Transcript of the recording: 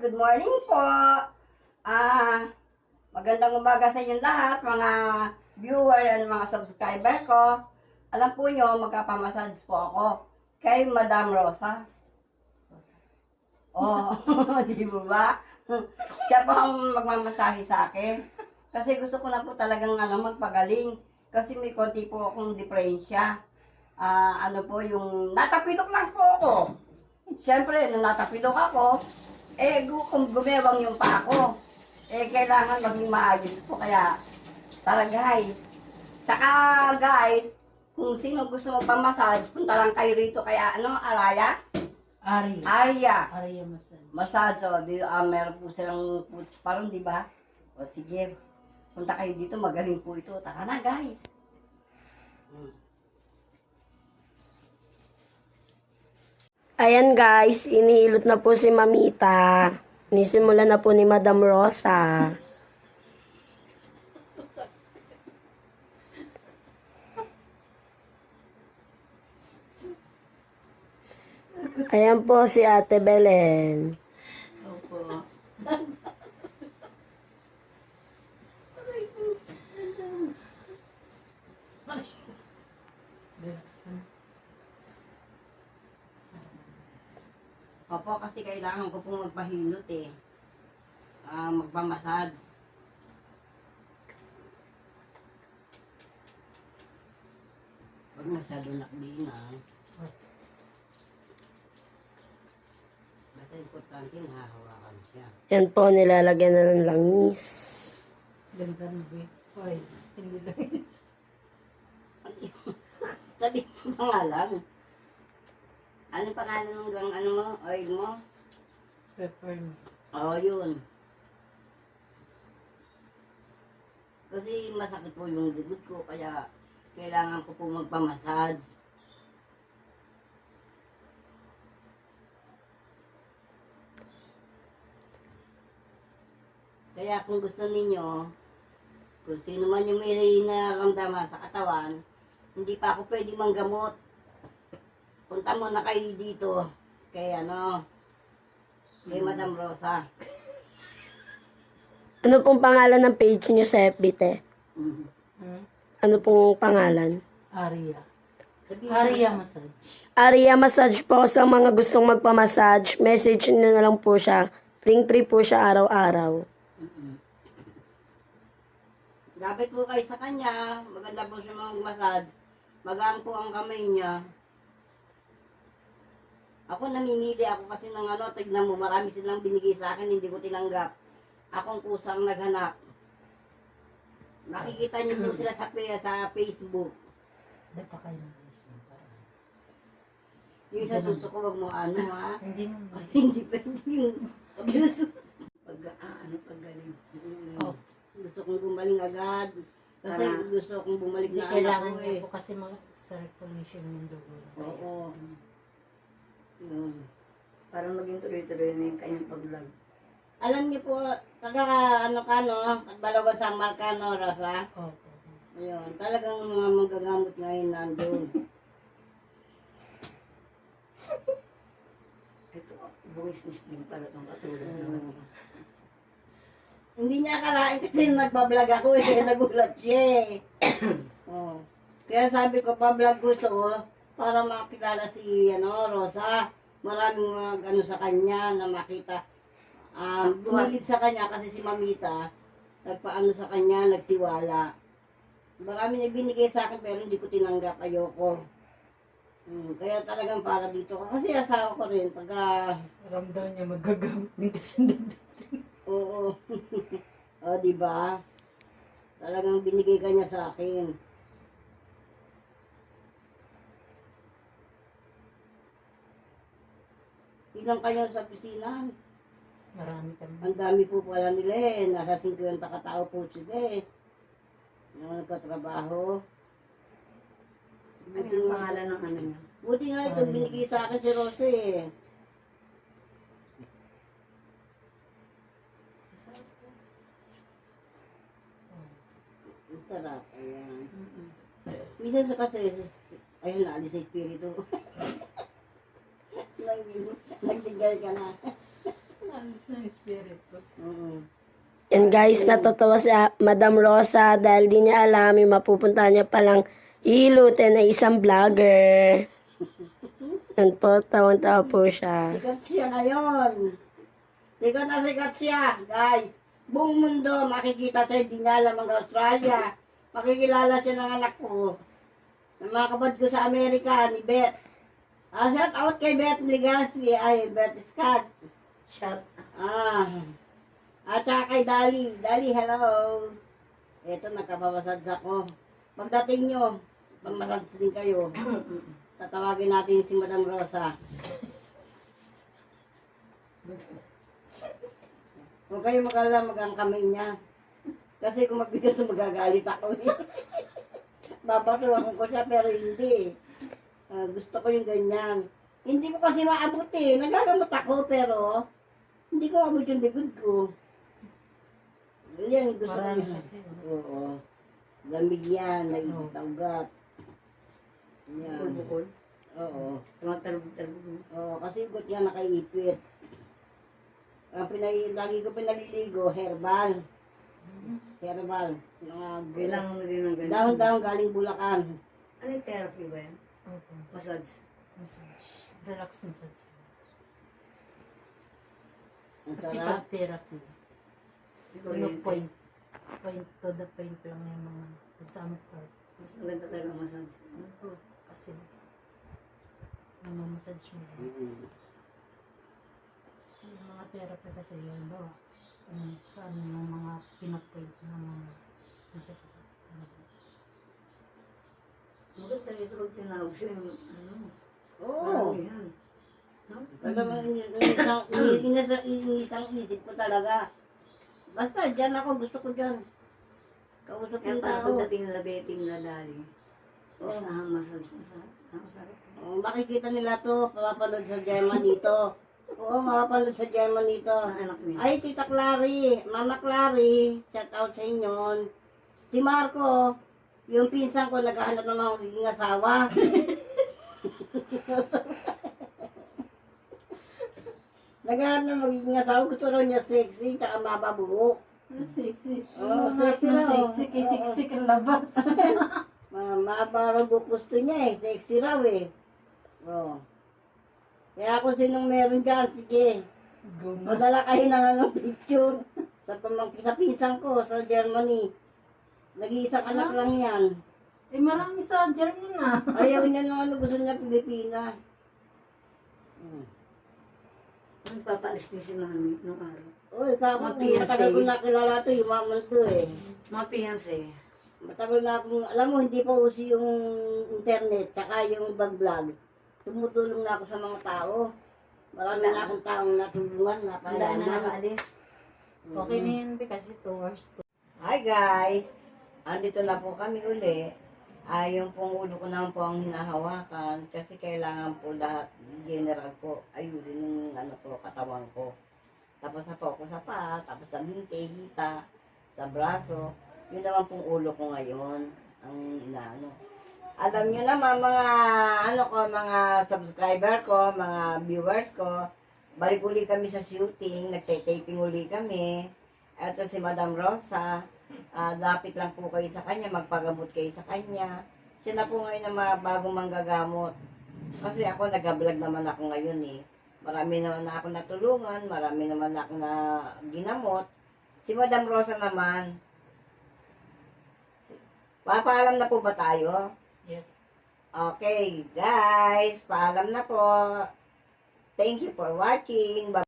good morning po. Ah, magandang umaga sa inyong lahat, mga viewer and mga subscriber ko. Alam po nyo, magkapamassage po ako kay Madam Rosa. Oh, di ba ba? Siya po ang magmamasahe sa akin. Kasi gusto ko na po talagang ano, magpagaling. Kasi may konti po akong diferensya. Ah, ano po yung natapilok lang po ako. Siyempre, nung natapilok ako, kung gumewang yung pa ako, eh, kailangan maging maayos po. Kaya, tara guys. Saka guys, kung sino gusto magpamassage, punta lang kayo rito. Kaya, ano, Araya? Ari. Arya. Yung massage. Massage, oh, di, ah, meron po silang puts parang, di ba? O sige, punta kayo dito, magaling po ito. Tara na, guys. Hmm. Ayan guys, inihilot na po si Mamita. Nisimula na po ni Madam Rosa. Ayan po si Ate Belen. Opo. Relax ka na. Opo, kasi kailangan ko pong magpahilot eh. Ah, magpamasad. Huwag masyado nakdiin ah. Basta importante nahahawakan siya. Yan po, nilalagyan na ng langis. Ganda mo, be. Hoy, hindi lang yun. Ano? Sabi mo pangalan. Ano pangalan ng gang ano mo? Oil mo? Pepper mo. Oo, yun. Kasi masakit po yung likod ko, kaya kailangan ko po magpamassage. Kaya kung gusto ninyo, kung sino man yung may nararamdaman sa katawan, hindi pa ako pwede manggamot. Punta muna kayo dito kay ano, kay Madam Rosa. Ano pong pangalan ng page niyo sa FB, te? Mhm. Hmm? Ano pong pangalan? Aria. Sabihin Aria massage. Aria Massage po sa mga gustong magpamassage. Message niyo na lang po siya. Ring free po siya araw-araw. Lapit po kayo sa kanya, maganda po siya mag-massage. Magaan po ang kamay niya. Ako namimili ako kasi ng ano, tignan mo, marami silang binigay sa akin, hindi ko tinanggap. Akong kusang naghanap. Nakikita niyo po sila sa, sa Facebook. Dapat kayo ng para. Yung sa suso ko, wag mo ano ha. Hindi mo. hindi pwede yung pag, ah, ano, paggaling. Mm. Oh. Gusto kong gumaling agad. Kasi Para- gusto kong bumalik na kailangan anak ko niya eh. po kasi mag-circulation ng dugo. Oo. Yun. Para maging tuloy-tuloy na yung kanyang pag-vlog. Alam niyo po, taga ano ka no, Balogan San Marcano, Rosa. Opo. Ayun, talagang mga magagamot ngayon nandun. Ito, buwisnis din pala itong katulad Mm. naman. Hindi niya akalain kasi nagbablog ako eh, nagulat siya eh. oh. Kaya sabi ko, pa-vlog ko ito oh, para makilala si ano, Rosa. Maraming mga ano sa kanya na makita. Um, bumilit sa kanya kasi si Mamita, nagpaano sa kanya, nagtiwala. Marami na binigay sa akin pero hindi ko tinanggap, ayoko. Hmm, kaya talagang para dito ko. Kasi asawa ko rin, taga Ramdam niya magagamit kasi nandun. Oo. o, di ba? Talagang binigay ka niya sa akin. Ilang kayo sa opisina? Marami kami. Ang dami po pala nila eh. Nasa 50 katao po sila eh. Na nagkatrabaho. Ano yung pangalan ng ano niya? Buti nga ito, binigay sa akin si Rose eh. Ang sarap, ayan. Minsan sa kasi, ayun na, alis sa espiritu. Nag- Nagtigay ka na. Sa spirit ko? Mm. And guys, natatawa si ah, Madam Rosa dahil di niya alam yung mapupunta niya palang ilutin na isang vlogger. Yan po, tawang-tawa po siya. Sikat siya ngayon. Sikat na sikat siya, guys. Buong mundo makikita siya, hindi niya alam ang Australia. Makikilala siya ng anak ko. Ng mga kabad ko sa Amerika, ni Beth. Ah, shout out kay Beth Legaspi, ay, Beth Scott. Shot. Ah. At saka kay Dali. Dali, hello. Eto, nakapamasad ako. Pagdating nyo, pamasad din kayo. Tatawagin natin si Madam Rosa. Huwag kayo mag-alala magang kamay niya. Kasi kung magbigat na magagalit ako. Babatuhan ko siya pero hindi. Ah, gusto ko yung ganyan. Hindi ko kasi maabot eh. Nagagamot ako pero hindi ko maabot yung likod ko. Yan, gusto ko Marami kasi. Oo. Lamig yan, naipit ang ugat. Yan. Bukol-bukol. Oo. Tumatalbog-talbog. Oo, kasi ugat yan nakaipit. Ang pinay, lagi ko pinaliligo, herbal. Herbal. Mga Kailangan mo din ng ganito. Dahon-dahon galing Bulacan. Ano yung therapy ba yan? Opo. Massage. Massage. Relax massage. Ang Kasi sarap. pag therapy, ano yun. point, point to the point lang yung mga some part. Mas maganda talaga massage. Ano po, kasi namamassage mo. Mm. Yung mga therapy kasi yun ba, um, saan yung mga pinapoint na mga nasasakit. Talaga. Maganda ito pag tinawag siya yung ano. Oo. Parang yan. No? Talagang inisang, inisang, inisang isip ko talaga. Basta dyan ako, gusto ko dyan. Kausap Kaya yung parang tao. pagdating na beting na dali. Oo. Tapos nahang massage mo sa... Ang sarap. Oh, makikita nila to, mapapanood sa Germany to. Oo, mapapanood sa Germany to. Ang anak niya. Ay, Tita Clary, Mama Clary, shout out sa inyo. Si Marco, yung pinsan ko, naghahanap ng mga magiging asawa. naghahanap ng magiging asawa, gusto raw niya sexy, tsaka mababuhok. Sexy. Oo, Ano sexy raw. sexy, kay sexy kang labas. Ma mahaba raw gusto niya eh, sexy raw eh. Oh. Kaya kung sinong meron dyan, sige. Madala kayo na nga ng picture sa pamangkin sa pinsan ko sa Germany. Nag-iisang anak lang yan. Eh, marami sa German na. Ayaw niya nung ano gusto niya Pilipina. Hmm. Nagpapalis din si mami nung araw. Uy, kako Mga kung PSA. matagal ko nakilala to, yung maman to eh. Mga fiancé. Matagal na akong, alam mo, hindi pa uso yung internet, tsaka yung bag-vlog. Tumutulong na ako sa mga tao. Marami na akong taong natulungan, Ang daan na napalaman. nakaalis. Okay na yun, Be, kasi 2 hours to. Hi guys! Andito na po kami uli. Ah, yung pong ulo ko naman po ang hinahawakan kasi kailangan po lahat, general po, ayusin yung ano po, katawan ko. Tapos na po ako sa paa, tapos sa binte, hita, sa braso. Yun naman pong ulo ko ngayon, ang inaano. Alam nyo naman mga, ano ko, mga subscriber ko, mga viewers ko, balik uli kami sa shooting, nagte-taping uli kami. Ito si Madam Rosa, Ah, lapit lang po kayo sa kanya, magpagamot kayo sa kanya. Siya na po ngayon ang mga bagong manggagamot. Kasi ako, nag-vlog naman ako ngayon eh. Marami naman na ako natulungan, marami naman na ako na ginamot. Si Madam Rosa naman, papaalam na po ba tayo? Yes. Okay, guys, paalam na po. Thank you for watching. Bye